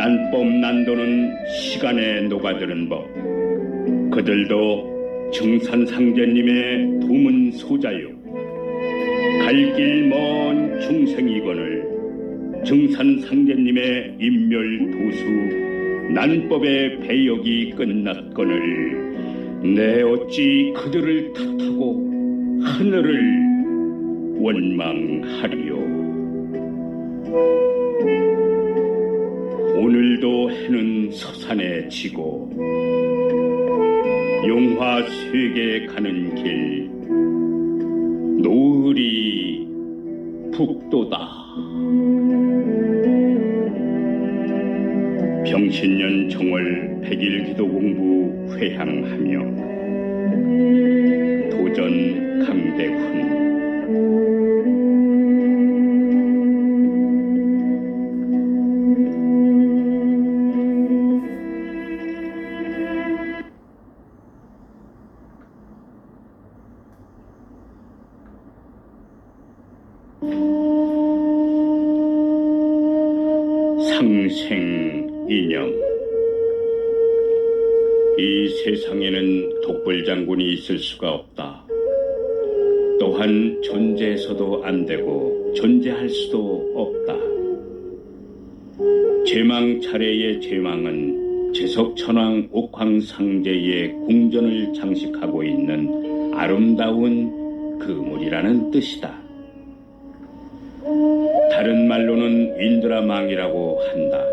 난법 난도는 시간에 녹아드는 법. 그들도 증산상제님의 도문 소자요. 갈 길 먼 중생이건을 증산상제님의 인멸 도수 난법의 배역이 끝났거늘 내 어찌 그들을 탓하고 하늘을 원망하리요. 오늘도 해는 서산에 지고 용화 쇠계 가는 길 노을이 북도다 병신년 정월 백일 기도 공부 회향하며 상생인형 이 세상에는 독불 장군이 있을 수가 없다. 또한 존재해서도 안 되고 존재할 수도 없다. 제망 차례의 제망은 제석천왕 옥황상제의 궁전을 장식하고 있는 아름다운 그물이라는 뜻이다. 다른 말로는 인드라망이라고 한다.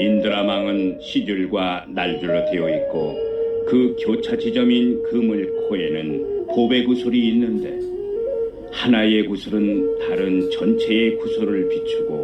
인드라망은 시줄과 날줄로 되어 있고 그 교차 지점인 그물 코에는 보배 구슬이 있는데 하나의 구슬은 다른 전체의 구슬을 비추고